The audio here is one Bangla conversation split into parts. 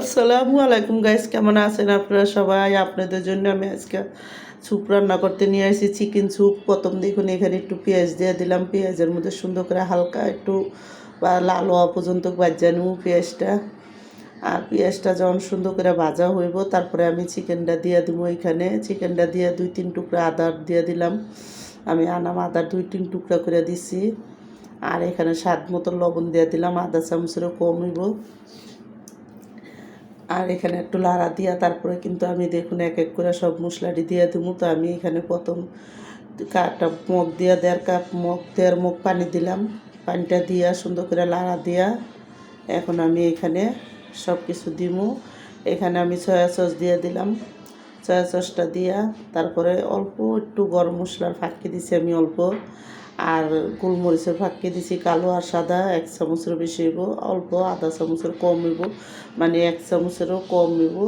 আসসালামু আলাইকুম গাইস কেমন আছেন আপনারা সবাই? আপনাদের জন্য আমি আজকে স্যুপ রান্না করতে নিয়ে আসি। চিকেন স্যুপ প্রথম দেখুন এখানে একটু পেঁয়াজ দিয়ে দিলাম। পেঁয়াজের মধ্যে সুন্দর করে হালকা একটু বা লাল হওয়া পর্যন্ত বাজ্যা নেব পেঁয়াজটা। আর পেঁয়াজটা যখন সুন্দর করে ভাজা হইব, তারপরে আমি চিকেনটা দিয়ে দিব এখানে। চিকেনটা দিয়ে দুই তিন টুকরা আদার দিয়ে দিলাম। আমি আনাম আদার দুই তিন টুকরা করে দিছি। আর এখানে স্বাদ মতো লবণ দিয়ে দিলাম। আদা চামচেরও কম হইব। আর এখানে একটু লাড়া দিয়া তারপরে কিন্তু আমি দেখুন এক এক করে সব মশলাটি দিয়ে দেবো তো আমি এখানে প্রথম কাপটা মগ দিয়া দেড় কাপ মগ, দেড় মগ পানি দিলাম। পানিটা দিয়া সুন্দর করে লাড়া দিয়া এখন আমি এখানে সব কিছু দিমু। এখানে আমি সয়া সস দিয়ে দিলাম। সয়া সসটা দিয়া তারপরে অল্প একটু গরম মশলার ফাঁকি দিছি আমি অল্প। আর গোলমরিচের ফাঁকি দিছি কালো আর সাদা, এক চামচের বেশি হইব। অল্প আধা চামচের কম হইব। মানে এক চামচেরও কম হইব।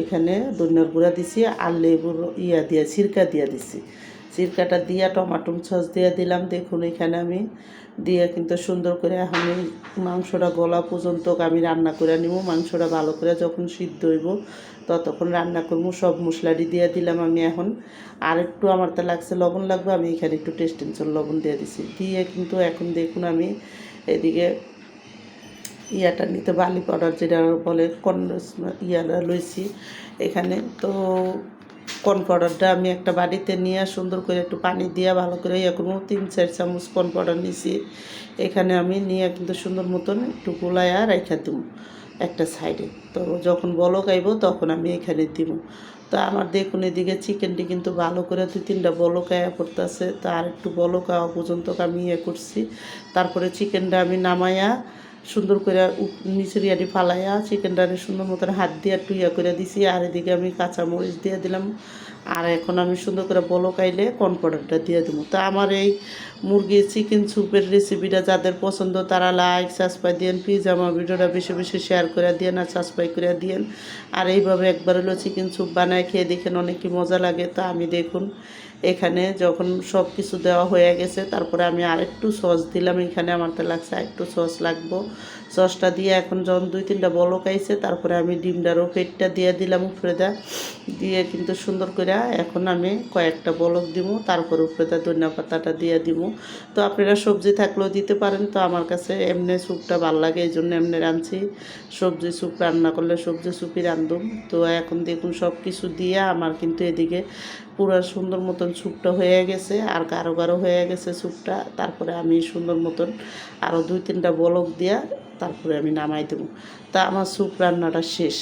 এখানে ধনিয়ার গুঁড়া দিছি আর লেবুর ইয়া দিয়া সিরকা দিয়া দিছি। সিরকাটা দিয়া টমাটো সস দিয়ে দিলাম। দেখুন এখানে আমি দিয়ে কিন্তু সুন্দর করে এই মাংসটা গলা পর্যন্ত আমি রান্না করে নিব। মাংসটা ভালো করে যখন সিদ্ধ হইব ততক্ষণ রান্না করব। সব মশলাটি দিয়ে দিলাম আমি এখন। আর একটু আমার তো লাগছে লবণ লাগবে, আমি এখানে একটু টেস্টেন্সর লবণ দিয়ে দিছি। দিয়ে কিন্তু এখন দেখুন আমি এদিকে ইয়াটা নিতে বালি পাউডার যেটা বলে কন ইয়াটা লইছি। এখানে তো কর্ন পাউডারটা আমি একটা বাড়িতে নিয়ে সুন্দর করে একটু পানি দিয়ে ভালো করে ইয়ে করব। তিন, চার চামচ কর্ন পাউডার নিছি। এখানে আমি নিয়ে কিন্তু সুন্দর মতন একটু গোলায়া রেখে দেবো একটা সাইডে তো যখন বলক আইব তখন আমি এখানে দিব। তো আমার দেখুন এদিকে চিকেনটি কিন্তু ভালো করে দুই, তিনটা বলক আয়া পড়তেছে। তা আর একটু বলক পর্যন্ত আমি ইয়ে করছি। তারপরে চিকেনটা আমি নামাইয়া সুন্দর করে নিচের ইয়াটি ফালাইয়া চিকেনটারে সুন্দর মতন হাত দিয়ে একটু ইয়া করে দিছি, আর এদিকে আমি কাঁচামরিচ দিয়ে দিলাম। আর এখন আমি সুন্দর করে বলকাইলে কর্ন পাউডারটা দিয়ে দেবো তো আমার এই মুরগির চিকেন স্যুপের রেসিপিটা যাদের পছন্দ, তারা লাইক সাবস্ক্রাইব দিয়েন প্লিজ আমার ভিডিওটা বেশি বেশি শেয়ার করে দিয়েন আর সাবস্ক্রাইব করে দিয়েন। আর এইভাবে একবার হলো চিকেন স্যুপ বানায় খেয়ে দেখেন অনেক কি মজা লাগে। তা আমি দেখুন, এখানে যখন সব কিছু দেওয়া হয়ে গেছে, তারপরে আমি আরেকটু সস দিলাম। এখানে আমার তো লাগছে আরেকটু সস লাগবো। সসটা দিয়ে এখন যখন দুই তিনটা বলক আইছে, তারপরে আমি ডিমটারও ফেটটা দিয়ে দিলাম উপরে দিয়ে কিন্তু সুন্দর করে এখন আমি কয়েকটা বলক দিব তারপর উপরে তার ধনিয়া পাতাটা দিয়ে দিব তো আপনারা সবজি থাকলেও দিতে পারেন, তো আমার কাছে এমনি স্যুপটা ভালো লাগে, এই জন্য এমনি রাঁধছি। সবজি স্যুপ রান্না করলে সবজি স্যুপই রাঁধুম। তো এখন দেখুন সব কিছু দিয়ে আমার কিন্তু এদিকে পুরো সুন্দর মতন স্যুপটা হয়ে গেছে, আর গাঢ় গাঢ় হয়ে গেছে স্যুপটা। তারপরে আমি সুন্দর মতন আরও দুই তিনটা বলক দিয়া তারপরে আমি নামাই দেবো। তা আমার স্যুপ রান্নাটা শেষ।